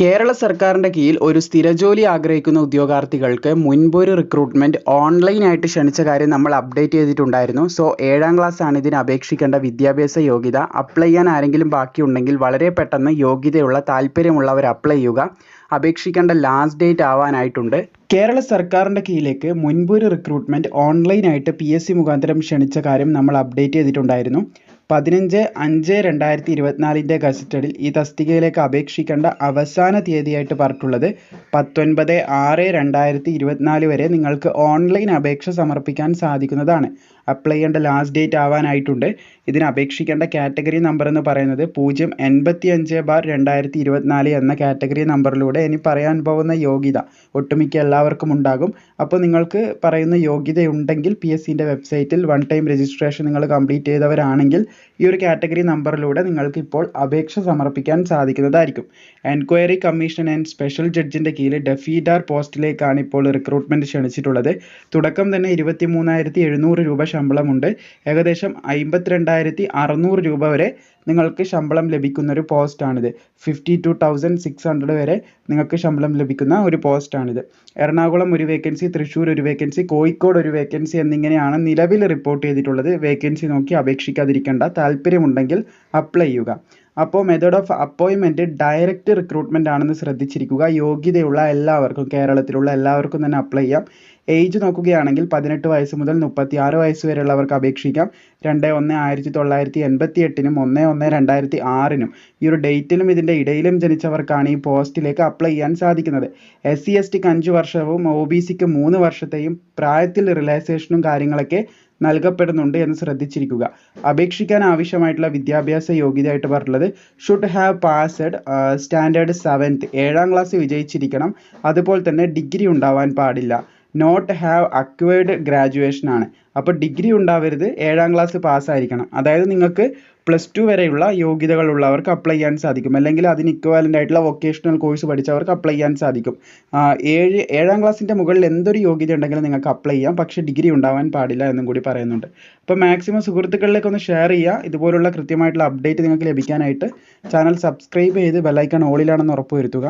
കേരള സർക്കാരിന്റെ കീഴിൽ ഒരു സ്ഥിരജോലി ആഗ്രഹിക്കുന്ന ഉദ്യോഗാർത്ഥികൾക്ക് മുൻപൊരു റിക്രൂട്ട്മെന്റ് ഓൺലൈനായിട്ട് ക്ഷണിച്ച കാര്യം നമ്മൾ അപ്ഡേറ്റ് ചെയ്തിട്ടുണ്ടായിരുന്നു. സോ ഏഴാം ക്ലാസ് ആണ് ഇതിന് അപേക്ഷിക്കേണ്ട വിദ്യാഭ്യാസ യോഗ്യത. അപ്ലൈ ചെയ്യാൻ ആരെങ്കിലും ബാക്കിയുണ്ടെങ്കിൽ വളരെ പെട്ടെന്ന് യോഗ്യതയുള്ള താല്പര്യമുള്ളവർ അപ്ലൈ ചെയ്യുക. അപേക്ഷിക്കേണ്ട ലാസ്റ്റ് ഡേറ്റ് ആവാനായിട്ടുണ്ട്. കേരള സർക്കാരിന്റെ കീഴിലേക്ക് മുൻപൊരു റിക്രൂട്ട്മെന്റ് ഓൺലൈനായിട്ട് പി എസ് സി മുഖാന്തരം ക്ഷണിച്ച കാര്യം നമ്മൾ അപ്ഡേറ്റ് ചെയ്തിട്ടുണ്ടായിരുന്നു. പതിനഞ്ച് അഞ്ച് രണ്ടായിരത്തി ഇരുപത്തിനാലിന്റെ ഗസറ്റഡിൽ ഈ തസ്തികയിലേക്ക് അപേക്ഷിക്കേണ്ട അവസാന തീയതിയായിട്ട് പറഞ്ഞിട്ടുള്ളത് പത്തൊൻപത് ആറ് രണ്ടായിരത്തി ഇരുപത്തിനാല് വരെ നിങ്ങൾക്ക് ഓൺലൈൻ അപേക്ഷ സമർപ്പിക്കാൻ സാധിക്കുന്നതാണ്. അപ്ലൈ ചെയ്യേണ്ട ലാസ്റ്റ് ഡേറ്റ് ആവാനായിട്ടുണ്ട്. ഇതിന് അപേക്ഷിക്കേണ്ട കാറ്റഗറി നമ്പർ എന്ന് പറയുന്നത് പൂജ്യം എൺപത്തി അഞ്ച് ബാർ രണ്ടായിരത്തി ഇരുപത്തിനാല് എന്ന കാറ്റഗറി നമ്പറിലൂടെ ഇനി പറയാൻ പോകുന്ന യോഗ്യത ഒട്ടുമിക്ക എല്ലാവർക്കും ഉണ്ടാകും. അപ്പോൾ നിങ്ങൾക്ക് പറയുന്ന യോഗ്യതയുണ്ടെങ്കിൽ പി എസ് സിന്റെ വെബ്സൈറ്റിൽ വൺ ടൈം രജിസ്ട്രേഷൻ നിങ്ങൾ കംപ്ലീറ്റ് ചെയ്തവരാണെങ്കിൽ ഈ ഒരു കാറ്റഗറി നമ്പറിലൂടെ നിങ്ങൾക്ക് ഇപ്പോൾ അപേക്ഷ സമർപ്പിക്കാൻ സാധിക്കുന്നതായിരിക്കും. എൻക്വയറി കമ്മീഷൻ ആൻഡ് സ്പെഷ്യൽ ജഡ്ജിന്റെ കീഴിൽ ഡെഫീഡാർ പോസ്റ്റിലേക്കാണ് ഇപ്പോൾ റിക്രൂട്ട്മെന്റ് ക്ഷണിച്ചിട്ടുള്ളത്. തുടക്കം തന്നെ ഇരുപത്തി മൂന്നായിരത്തി എഴുന്നൂറ് രൂപ ശമ്പളമുണ്ട്. ഏകദേശം അമ്പത്തിരണ്ടായിരത്തി അറുന്നൂറ് രൂപ വരെ നിങ്ങൾക്ക് ശമ്പളം ലഭിക്കുന്ന ഒരു പോസ്റ്റാണിത്. Fifty two thousand six hundred വരെ നിങ്ങൾക്ക് ശമ്പളം ലഭിക്കുന്ന ഒരു പോസ്റ്റാണിത്. എറണാകുളം ഒരു വേക്കൻസി തൃശ്ശൂർ ഒരു വേക്കൻസി കോഴിക്കോട് ഒരു വേക്കൻസി എന്നിങ്ങനെയാണ് നിലവിൽ റിപ്പോർട്ട് ചെയ്തിട്ടുള്ളത്. വേക്കൻസി നോക്കി അപേക്ഷിക്കാതിരിക്കേണ്ട. താല്പര്യമുണ്ടെങ്കിൽ അപ്ലൈ ചെയ്യുക. അപ്പോൾ മെത്തേഡ് ഓഫ് അപ്പോയിൻമെന്റ് ഡയറക്റ്റ് റിക്രൂട്ട്മെന്റ് ആണെന്ന് ശ്രദ്ധിച്ചിരിക്കുക. യോഗ്യതയുള്ള എല്ലാവർക്കും കേരളത്തിലുള്ള എല്ലാവർക്കും തന്നെ അപ്ലൈ ചെയ്യാം. ഏജ് നോക്കുകയാണെങ്കിൽ പതിനെട്ട് വയസ്സ് മുതൽ മുപ്പത്തി ആറ് വയസ്സ് വരെയുള്ളവർക്ക് അപേക്ഷിക്കാം. രണ്ട് ഒന്ന് ആയിരത്തി തൊള്ളായിരത്തി എൺപത്തി എട്ടിനും ഒന്ന് ഒന്ന് രണ്ടായിരത്തി ആറിനും. ഈ ഒരു ഡേറ്റിലും ഇതിന്റെ ഇടയിലും ജനിച്ചവർക്കാണ് ഈ പോസ്റ്റിലേക്ക് അപ്ലൈ ചെയ്യാൻ സാധിക്കുന്നത്. എസ് സി എസ് ടിക്ക് അഞ്ച് വർഷവും ഒ ബി സിക്ക് മൂന്ന് വർഷത്തെയും പ്രായത്തിൽ റിലാക്സേഷനും കാര്യങ്ങളൊക്കെ നൽകപ്പെടുന്നുണ്ട് എന്ന് ശ്രദ്ധിച്ചിരിക്കുക. അപേക്ഷിക്കാൻ ആവശ്യമായിട്ടുള്ള വിദ്യാഭ്യാസ യോഗ്യതയായിട്ട് പറഞ്ഞിട്ടുള്ളത് should have passed standard seventh ഏഴാം ക്ലാസ് വിജയിച്ചിരിക്കണം. അതുപോലെ തന്നെ ഡിഗ്രി ഉണ്ടാവാൻ പാടില്ല. നോട്ട് ഹാവ് അക്വേർഡ് ഗ്രാജുവേഷൻ ആണ്. അപ്പോൾ ഡിഗ്രി ഉണ്ടാവരുത് ഏഴാം ക്ലാസ് പാസ്സായിരിക്കണം അതായത് നിങ്ങൾക്ക് പ്ലസ് ടു വരെയുള്ള യോഗ്യതകളുള്ളവർക്ക് അപ്ലൈ ചെയ്യാൻ സാധിക്കും. അല്ലെങ്കിൽ അതിന് ഇക്വാലന്റ് ആയിട്ടുള്ള വൊക്കേഷണൽ കോഴ്സ് പഠിച്ചവർക്ക് അപ്ലൈ ചെയ്യാൻ സാധിക്കും. ഏഴ് ഏഴാം ക്ലാസ്സിന്റെ മുകളിൽ എന്തൊരു യോഗ്യത ഉണ്ടെങ്കിലും നിങ്ങൾക്ക് അപ്ലൈ ചെയ്യാം. പക്ഷേ ഡിഗ്രി ഉണ്ടാവാൻ പാടില്ല എന്നും കൂടി പറയുന്നുണ്ട്. അപ്പോൾ മാക്സിമം സുഹൃത്തുക്കളിലേക്ക് ഒന്ന് ഷെയർ ചെയ്യുക. ഇതുപോലുള്ള കൃത്യമായിട്ടുള്ള അപ്ഡേറ്റ് നിങ്ങൾക്ക് ലഭിക്കാനായിട്ട് ചാനൽ സബ്സ്ക്രൈബ് ചെയ്ത് ബെല്ലൈക്കൺ ഓളിലാണെന്ന് ഉറപ്പ് വരുത്തുക